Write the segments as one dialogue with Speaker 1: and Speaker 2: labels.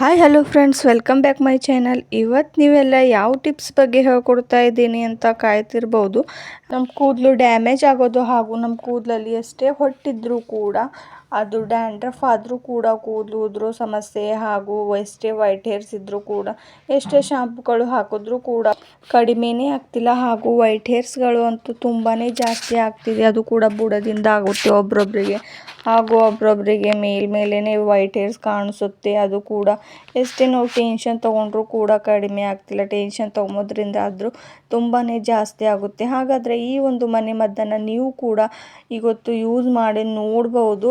Speaker 1: Hi hello friends welcome back my channel ಇವತ್ತು ನೀವೆಲ್ಲ ಯಾವ ಟಿಪ್ಸ್ ಬಗ್ಗೆ ಹೇಳ್ಕೊಡ್ತಾ ಇದ್ದೀನಿ ಅಂತ ಕಾಯ್ತಿರ್ಬೋದು. ನಮ್ಮ ಕೂದಲು ಡ್ಯಾಮೇಜ್ ಆಗೋದು ಹಾಗೂ ನಮ್ಮ ಕೂದಲಲ್ಲಿ ಎಷ್ಟೇ ಹೊಟ್ಟಿದ್ರೂ ಕೂಡ ಅದು ಡ್ಯಾಂಡ್ರಫ್ ಆದರೂ ಕೂಡ ಕೂದಲು ಉದುರೋ ಸಮಸ್ಯೆ ಹಾಗೂ ಎಷ್ಟೇ ವೈಟ್ ಹೇರ್ಸ್ ಇದ್ದರೂ ಕೂಡ ಎಷ್ಟೇ ಶಾಂಪುಗಳು ಹಾಕಿದ್ರೂ ಕೂಡ ಕಡಿಮೆನೇ ಆಗ್ತಿಲ್ಲ ಹಾಗೂ ವೈಟ್ ಹೇರ್ಸ್ಗಳು ಅಂತೂ ತುಂಬಾ ಜಾಸ್ತಿ ಆಗ್ತಿದೆ. ಅದು ಕೂಡ ಬುಡದಿಂದ ಆಗುತ್ತೆ ಒಬ್ಬೊಬ್ಬರಿಗೆ ಹಾಗೂ ಒಬ್ರೊಬ್ಬರಿಗೆ ಮೇಲ್ಮೇಲೇ ವೈಟ್ ಹೇರ್ಸ್ ಕಾಣಿಸುತ್ತೆ. ಅದು ಕೂಡ ಎಷ್ಟೇ ನಾವು ಟೆನ್ಷನ್ ತೊಗೊಂಡ್ರೂ ಕೂಡ ಕಡಿಮೆ ಆಗ್ತಿಲ್ಲ. ಟೆನ್ಷನ್ ತೊಗೊಂಬೋದ್ರಿಂದ ಆದರೂ ತುಂಬಾ ಜಾಸ್ತಿ ಆಗುತ್ತೆ. ಹಾಗಾದರೆ ಈ ಒಂದು ಮನೆ ಮದ್ದನ್ನು ನೀವು ಕೂಡ ಇವತ್ತು ಯೂಸ್ ಮಾಡಿ ನೋಡ್ಬೋದು.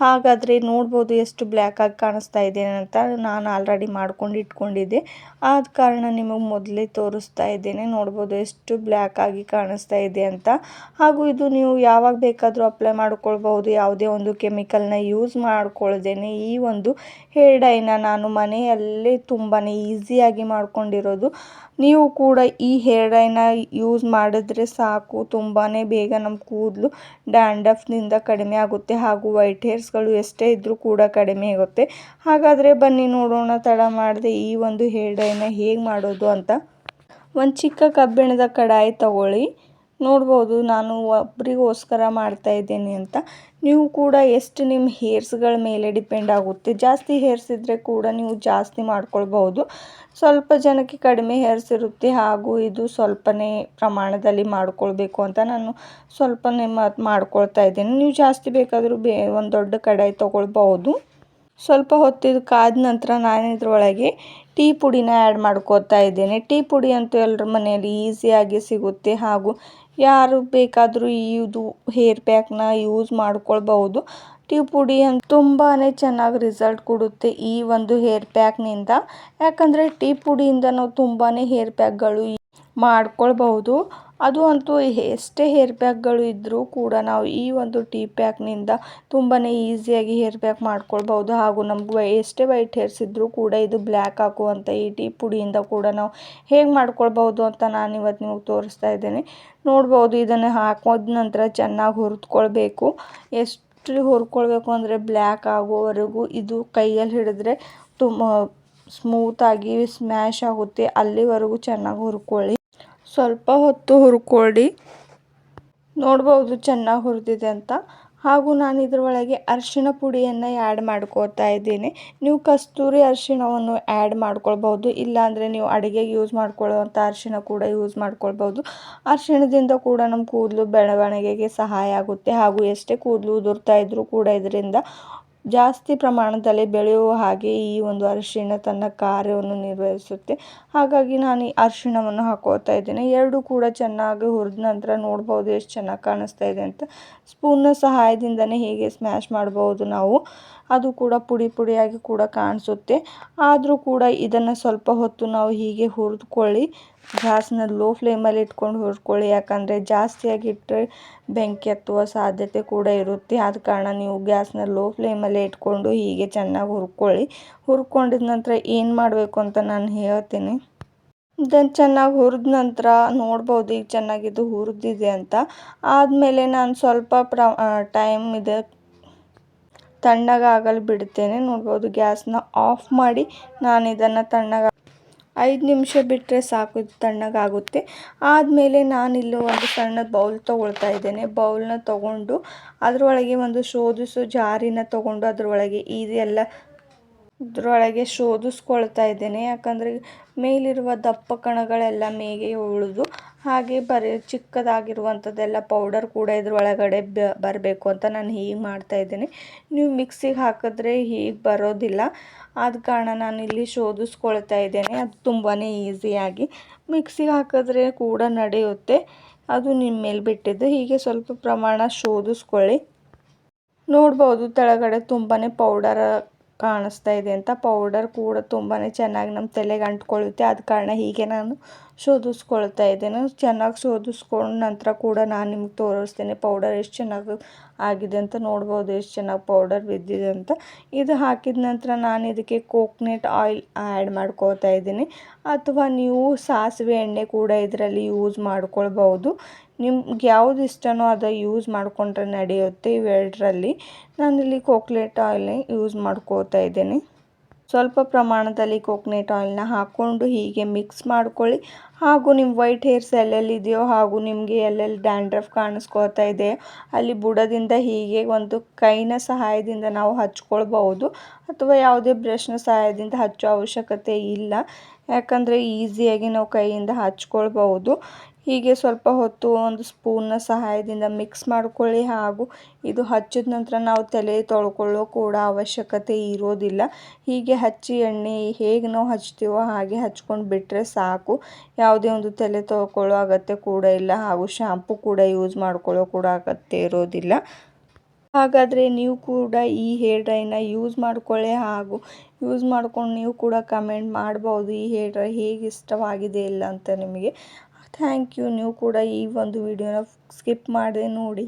Speaker 1: ಹಾಗಾದರೆ ನೋಡ್ಬೋದು ಎಷ್ಟು ಬ್ಲ್ಯಾಕ್ ಆಗಿ ಕಾಣಿಸ್ತಾ ಇದೆ ಅಂತ ನಾನು ಆಲ್ರೆಡಿ ಮಾಡ್ಕೊಂಡು ಇಟ್ಕೊಂಡಿದ್ದೆ. ಆದ ಕಾರಣ ನಿಮಗೆ ಮೊದಲೇ ತೋರಿಸ್ತಾ ಇದ್ದೇನೆ, ನೋಡ್ಬೋದು ಎಷ್ಟು ಬ್ಲ್ಯಾಕ್ ಆಗಿ ಕಾಣಿಸ್ತಾ ಇದೆ ಅಂತ. ಹಾಗೂ ಇದು ನೀವು ಯಾವಾಗ ಬೇಕಾದರೂ ಅಪ್ಲೈ ಮಾಡ್ಕೊಳ್ಬಹುದು. ಯಾವುದೇ ಒಂದು ಕೆಮಿಕಲ್ನ ಯೂಸ್ ಮಾಡ್ಕೊಳ್ದೇನೆ ಈ ಒಂದು ಹೇರ್ ಡೈನ ನಾನು ಮನೆಯಲ್ಲೇ ತುಂಬಾ ಈಸಿಯಾಗಿ ಮಾಡ್ಕೊಂಡಿರೋದು. ನೀವು ಕೂಡ ಈ ಹೇರ್ ಡೈನ ಯೂಸ್ ಮಾಡಿದ್ರೆ ಸಾಕು. ತುಂಬಾ ಬೇಗ ನಮ್ಮ ಕೂದಲು ಡ್ಯಾಂಡಫ್ನಿಂದ ಕಡಿಮೆ ಆಗುತ್ತೆ ಹಾಗೂ ವೈಟ್ ಹೇರ್ಸ್ಗಳು ಎಷ್ಟೇ ಇದ್ದರೂ ಕೂಡ ಕಡಿಮೆ ಆಗುತ್ತೆ ಹಾಗಾದರೆ ಬನ್ನಿ ನೋಡೋಣ ತಡ ಮಾಡದೆ ಈ ಒಂದು ಹೇರ್ ಡೈನ ಹೇಗೆ ಮಾಡೋದು ಅಂತ. ಒಂದು ಚಿಕ್ಕ ಕಬ್ಬಿಣದ ಕಡಾಯಿ ತಗೊಳ್ಳಿ. ನೋಡ್ಬೋದು, ನಾನು ಒಬ್ಬರಿಗೋಸ್ಕರ ಮಾಡ್ತಾ ಇದ್ದೀನಿ ಅಂತ. ನೀವು ಕೂಡ ಎಷ್ಟು ನಿಮ್ಮ ಹೇರ್ಸ್ಗಳ ಮೇಲೆ ಡಿಪೆಂಡ್ ಆಗುತ್ತೆ. ಜಾಸ್ತಿ ಹೇರ್ಸ್ ಇದ್ದರೆ ಕೂಡ ನೀವು ಜಾಸ್ತಿ ಮಾಡ್ಕೊಳ್ಬಹುದು. ಸ್ವಲ್ಪ ಜನಕ್ಕೆ ಕಡಿಮೆ ಹೇರ್ಸ್ ಇರುತ್ತೆ ಹಾಗೂ ಇದು ಸ್ವಲ್ಪನೇ ಪ್ರಮಾಣದಲ್ಲಿ ಮಾಡ್ಕೊಳ್ಬೇಕು ಅಂತ ನಾನು ಸ್ವಲ್ಪನೇ ನಿಮ್ಮ ಮಾಡ್ಕೊಳ್ತಾ ಇದ್ದೀನಿ. ನೀವು ಜಾಸ್ತಿ ಬೇಕಾದರೂ ಬೇ, ಒಂದು ದೊಡ್ಡ ಕಡಾಯಿ ತೊಗೊಳ್ಬಹುದು. ಸ್ವಲ್ಪ ಹೊತ್ತಿದ್ದು ಕಾದ ನಂತರ ನಾನು ಇದ್ರೊಳಗೆ ಟೀ ಪುಡಿನ ಆ್ಯಡ್ ಮಾಡ್ಕೋತಾ ಇದ್ದೇನೆ. ಟೀ ಪುಡಿ ಅಂತೂ ಎಲ್ಲರ ಮನೆಯಲ್ಲಿ ಈಸಿಯಾಗಿ ಸಿಗುತ್ತೆ. ಹಾಗೂ ಯಾರು ಬೇಕಾದರೂ ಇದು ಹೇರ್ ಪ್ಯಾಕ್ನ ಯೂಸ್ ಮಾಡ್ಕೊಳ್ಬಹುದು. ಟೀ ಪುಡಿ ಅಂತ ತುಂಬಾ ಚೆನ್ನಾಗಿ ರಿಸಲ್ಟ್ ಕೊಡುತ್ತೆ ಈ ಒಂದು ಹೇರ್ ಪ್ಯಾಕ್ನಿಂದ ಯಾಕಂದರೆ ಟೀ ಪುಡಿಯಿಂದ ನಾವು ತುಂಬಾ ಹೇರ್ ಪ್ಯಾಕ್ಗಳು ಮಾಡ್ಕೊಳ್ಬಹುದು. ಅದು ಅಂತೂ ಎಷ್ಟೇ ಹೇರ್ ಪ್ಯಾಕ್ಗಳು ಇದ್ದರೂ ಕೂಡ ನಾವು ಈ ಒಂದು ಟೀ ಪ್ಯಾಕ್ನಿಂದ ತುಂಬಾ ಈಸಿಯಾಗಿ ಹೇರ್ ಪ್ಯಾಕ್ ಮಾಡ್ಕೊಳ್ಬಹುದು. ಹಾಗೂ ನಮ್ಗೆ ಎಷ್ಟೇ ವೈಟ್ ಹೇರ್ಸ್ ಇದ್ದರೂ ಕೂಡ ಇದು ಬ್ಲ್ಯಾಕ್ ಹಾಕುವಂಥ ಈ ಟೀ ಪುಡಿಯಿಂದ ಕೂಡ ನಾವು ಹೇಗೆ ಮಾಡ್ಕೊಳ್ಬಹುದು ಅಂತ ನಾನು ಇವತ್ತು ನಿಮಗೆ ತೋರಿಸ್ತಾ ಇದ್ದೇನೆ. ನೋಡ್ಬೋದು ಇದನ್ನು ಹಾಕೋದ ನಂತರ ಚೆನ್ನಾಗಿ ಹುರಿದ್ಕೊಳ್ಬೇಕು. ಎಷ್ಟು ಹುರ್ಕೊಳ್ಬೇಕು ಅಂದರೆ ಬ್ಲ್ಯಾಕ್ ಆಗೋವರೆಗೂ ಇದು ಕೈಯಲ್ಲಿ ಹಿಡಿದ್ರೆ ತುಂಬ ಸ್ಮೂತಾಗಿ ಸ್ಮ್ಯಾಶ್ ಆಗುತ್ತೆ. ಅಲ್ಲಿವರೆಗೂ ಚೆನ್ನಾಗಿ ಹುರ್ಕೊಳ್ಳಿ. ಸ್ವಲ್ಪ ಹೊತ್ತು ಹುರ್ಕೊಳ್ಳಿ ನೋಡ್ಬೋದು ಚೆನ್ನಾಗಿ ಹುರಿದಿದೆ ಅಂತ. ಹಾಗೂ ನಾನು ಇದರೊಳಗೆ ಅರಿಶಿಣ ಪುಡಿಯನ್ನು ಆ್ಯಡ್ ಮಾಡ್ಕೋತಾ ಇದ್ದೀನಿ. ನೀವು ಕಸ್ತೂರಿ ಅರಿಶಿಣವನ್ನು ಆ್ಯಡ್ ಮಾಡ್ಕೊಳ್ಬೋದು ಇಲ್ಲಾಂದರೆ ನೀವು ಅಡುಗೆಗೆ ಯೂಸ್ ಮಾಡ್ಕೊಳ್ಳೋವಂಥ ಅರಿಶಿನ ಕೂಡ ಯೂಸ್ ಮಾಡ್ಕೊಳ್ಬೋದು ಅರಿಶಿಣದಿಂದ ಕೂಡ ನಮ್ಮ ಕೂದಲು ಬೆಳವಣಿಗೆಗೆ ಸಹಾಯ ಆಗುತ್ತೆ. ಹಾಗೂ ಎಷ್ಟೇ ಕೂದಲು ಉದುರ್ತಾ ಇದ್ದರೂ ಕೂಡ ಇದರಿಂದ ಜಾಸ್ತಿ ಪ್ರಮಾಣದಲ್ಲಿ ಬೆಳೆಯುವ ಹಾಗೆ ಈ ಒಂದು ಅರಿಶಿಣ ತನ್ನ ಕಾರ್ಯವನ್ನು ನಿರ್ವಹಿಸುತ್ತೆ. ಹಾಗಾಗಿ ನಾನು ಈ ಅರಿಶಿಣವನ್ನು ಹಾಕೋತಾ ಇದ್ದೇನೆ. ಎರಡು ಕೂಡ ಚೆನ್ನಾಗಿ ಹುರಿದ ನಂತರ ನೋಡ್ಬೋದು ಎಷ್ಟು ಚೆನ್ನಾಗಿ ಕಾಣಿಸ್ತಾ ಇದೆ ಅಂತ. ಸ್ಪೂನ್ನ ಸಹಾಯದಿಂದನೇ ಹೀಗೆ ಸ್ಮ್ಯಾಶ್ ಮಾಡ್ಬೋದು ನಾವು. ಅದು ಕೂಡ ಪುಡಿ ಪುಡಿಯಾಗಿ ಕೂಡ ಕಾಣಿಸುತ್ತೆ. ಆದರೂ ಕೂಡ ಇದನ್ನು ಸ್ವಲ್ಪ ಹೊತ್ತು ನಾವು ಹೀಗೆ ಹುರಿದುಕೊಳ್ಳಿ. ಗ್ಯಾಸ್ನ ಲೋ ಫ್ಲೇಮಲ್ಲಿ ಇಟ್ಕೊಂಡು ಹುರ್ಕೊಳ್ಳಿ. ಯಾಕಂದರೆ ಜಾಸ್ತಿಯಾಗಿ ಇಟ್ಟರೆ ಬೆಂಕಿ ಹತ್ತುವ ಸಾಧ್ಯತೆ ಕೂಡ ಇರುತ್ತೆ. ಆದ ಕಾರಣ ನೀವು ಗ್ಯಾಸ್ನ ಲೋ ಫ್ಲೇಮಲ್ಲೇ ಇಟ್ಕೊಂಡು ಹೀಗೆ ಚೆನ್ನಾಗಿ ಹುರ್ಕೊಳ್ಳಿ. ಹುರ್ಕೊಂಡಿದ ನಂತರ ಏನು ಮಾಡಬೇಕು ಅಂತ ನಾನು ಹೇಳ್ತೀನಿ. ಇದನ್ನು ಚೆನ್ನಾಗಿ ಹುರಿದ ನಂತರ ನೋಡ್ಬೋದು ಈಗ ಚೆನ್ನಾಗಿದ್ದು ಹುರಿದಿದೆ ಅಂತ. ಆದಮೇಲೆ ನಾನು ಸ್ವಲ್ಪ ಪ್ರ ಟೈಮ್ ಇದೆ ತಣ್ಣಗಾಗಲು ಬಿಡ್ತೇನೆ. ನೋಡ್ಬೋದು ಗ್ಯಾಸ್ನ ಆಫ್ ಮಾಡಿ ನಾನು ಇದನ್ನು ತಣ್ಣಗ ಐದು ನಿಮಿಷ ಬಿಟ್ಟರೆ ಸಾಕು ಇದು ತಣ್ಣಗಾಗುತ್ತೆ. ಆದಮೇಲೆ ನಾನಿಲ್ಲಿ ಒಂದು ಸಣ್ಣ ಬೌಲ್ ತೊಗೊಳ್ತಾ ಇದ್ದೇನೆ. ಬೌಲ್ನ ತೊಗೊಂಡು ಅದರೊಳಗೆ ಒಂದು ಶೋಧಿಸೋ ಜಾರಿನ ತೊಗೊಂಡು ಅದರೊಳಗೆ ಇದೆಲ್ಲ ಇದರೊಳಗೆ ಶೋಧಿಸ್ಕೊಳ್ತಾ ಇದ್ದೇನೆ. ಯಾಕಂದರೆ ಮೇಲಿರುವ ದಪ್ಪ ಕಣಗಳೆಲ್ಲ ಮೇಗೆ ಉಳಿದು ಹಾಗೆ ಬರೀ ಚಿಕ್ಕದಾಗಿರುವಂಥದ್ದೆಲ್ಲ ಪೌಡರ್ ಕೂಡ ಇದ್ರೊಳಗಡೆ ಬರಬೇಕು ಅಂತ ನಾನು ಹೀಗೆ ಮಾಡ್ತಾ ಇದ್ದೀನಿ. ನೀವು ಮಿಕ್ಸಿಗೆ ಹಾಕಿದ್ರೆ ಹೀಗೆ ಬರೋದಿಲ್ಲ. ಆದ ಕಾರಣ ನಾನು ಇಲ್ಲಿ ಶೋಧಿಸ್ಕೊಳ್ತಾ ಇದ್ದೇನೆ. ಅದು ತುಂಬಾ ಈಸಿಯಾಗಿ ಮಿಕ್ಸಿಗೆ ಹಾಕಿದ್ರೆ ಕೂಡ ನಡೆಯುತ್ತೆ. ಅದು ನಿಮ್ಮ ಮೇಲೆ ಬಿಟ್ಟಿದ್ದು. ಹೀಗೆ ಸ್ವಲ್ಪ ಪ್ರಮಾಣ ಶೋಧಿಸ್ಕೊಳ್ಳಿ. ನೋಡ್ಬೋದು ಕೆಳಗಡೆ ತುಂಬಾ ಪೌಡರ್ ಕಾಣಿಸ್ತಾ ಇದೆ ಅಂತ ಪೌಡರ್ ಕೂಡ ತುಂಬಾ ಚೆನ್ನಾಗಿ ನಮ್ಮ ತಲೆಗೆ ಅಂಟ್ಕೊಳ್ಳುತ್ತೆ ಆದ ಕಾರಣ ಹೀಗೆ ನಾನು ಶೋಧಿಸ್ಕೊಳ್ತಾ ಇದ್ದೇನೆ. ಚೆನ್ನಾಗಿ ಶೋಧಿಸ್ಕೊಂಡ ನಂತರ ಕೂಡ ನಾನು ನಿಮ್ಗೆ ತೋರಿಸ್ತೇನೆ ಪೌಡರ್ ಎಷ್ಟು ಚೆನ್ನಾಗಿ ಆಗಿದೆ ಅಂತ. ನೋಡ್ಬೋದು ಎಷ್ಟು ಚೆನ್ನಾಗಿ ಪೌಡರ್ ಬಿದ್ದಿದೆ ಅಂತ. ಇದು ಹಾಕಿದ ನಂತರ ನಾನು ಇದಕ್ಕೆ ಕೋಕ್ನೆಟ್ ಆಯಿಲ್ ಆ್ಯಡ್ ಮಾಡ್ಕೋತಾ ಇದ್ದೀನಿ. ಅಥವಾ ನೀವು ಸಾಸಿವೆ ಎಣ್ಣೆ ಕೂಡ ಇದರಲ್ಲಿ ಯೂಸ್ ಮಾಡ್ಕೊಳ್ಬೋದು ನಿಮ್ಗೆ ಯಾವ್ದು ಇಷ್ಟನೋ ಅದು ಯೂಸ್ ಮಾಡಿಕೊಂಡ್ರೆ ನಡೆಯುತ್ತೆ ಇವೆರಡರಲ್ಲಿ ನಾನಿಲ್ಲಿ ಕೋಕ್ನೆಟ್ ಆಯಿಲ್ನೇ ಯೂಸ್ ಮಾಡ್ಕೋತಾ ಇದ್ದೇನೆ. ಸ್ವಲ್ಪ ಪ್ರಮಾಣದಲ್ಲಿ ಕೋಕ್ನೆಟ್ ಆಯಿಲ್ನ ಹಾಕ್ಕೊಂಡು ಹೀಗೆ ಮಿಕ್ಸ್ ಮಾಡ್ಕೊಳ್ಳಿ. ಹಾಗೂ ನಿಮ್ಮ ವೈಟ್ ಹೇರ್ಸ್ ಎಲ್ಲೆಲ್ಲಿದೆಯೋ ಹಾಗೂ ನಿಮಗೆ ಎಲ್ಲೆಲ್ಲಿ ಡ್ಯಾಂಡ್ರಫ್ ಕಾಣಿಸ್ಕೋತಾ ಇದೆ ಅಲ್ಲಿ ಬುಡದಿಂದ ಹೀಗೆ ಒಂದು ಕೈನ ಸಹಾಯದಿಂದ ನಾವು ಹಚ್ಕೊಳ್ಬಹುದು. ಅಥವಾ ಯಾವುದೇ ಬ್ರಷ್ನ ಸಹಾಯದಿಂದ ಹಚ್ಚೋ ಅವಶ್ಯಕತೆ ಇಲ್ಲ. ಯಾಕಂದರೆ ಈಸಿಯಾಗಿ ನಾವು ಕೈಯಿಂದ ಹಚ್ಕೊಳ್ಬಹುದು. ಹೀಗೆ ಸ್ವಲ್ಪ ಹೊತ್ತು ಒಂದು ಸ್ಪೂನ್ನ ಸಹಾಯದಿಂದ ಮಿಕ್ಸ್ ಮಾಡ್ಕೊಳ್ಳಿ. ಹಾಗೂ ಇದು ಹಚ್ಚಿದ ನಂತರ ನಾವು ತಲೆ ತೊಳ್ಕೊಳ್ಳೋ ಕೂಡ ಅವಶ್ಯಕತೆ ಇರೋದಿಲ್ಲ. ಹೀಗೆ ಹಚ್ಚಿ ಎಣ್ಣೆ ಹೇಗೆ ನಾವು ಹಚ್ತೀವೋ ಹಾಗೆ ಹಚ್ಕೊಂಡು ಬಿಟ್ಟರೆ ಸಾಕು. ಯಾವುದೇ ಒಂದು ತಲೆ ತೊಳ್ಕೊಳ್ಳೋ ಅಗತ್ಯ ಕೂಡ ಇಲ್ಲ. ಹಾಗೂ ಶಾಂಪು ಕೂಡ ಯೂಸ್ ಮಾಡ್ಕೊಳ್ಳೋ ಕೂಡ ಅಗತ್ಯ ಇರೋದಿಲ್ಲ. ಹಾಗಾದರೆ ನೀವು ಕೂಡ ಈ ಹೇರ್ ಡ್ರೈನ ಯೂಸ್ ಮಾಡ್ಕೊಳ್ಳಿ. ಹಾಗೂ ಯೂಸ್ ಮಾಡ್ಕೊಂಡು ನೀವು ಕೂಡ ಕಮೆಂಟ್ ಮಾಡ್ಬೋದು ಈ ಹೇರ್ ಡ್ರೈ ಹೇಗೆ ಇಷ್ಟವಾಗಿದೆ ಇಲ್ಲ ಅಂತ ನಿಮಗೆ. ಥ್ಯಾಂಕ್ ಯು ನೀವು ಕೂಡ ಈ ಒಂದು ವಿಡಿಯೋನ ಸ್ಕಿಪ್ ಮಾಡದೆ ನೋಡಿ.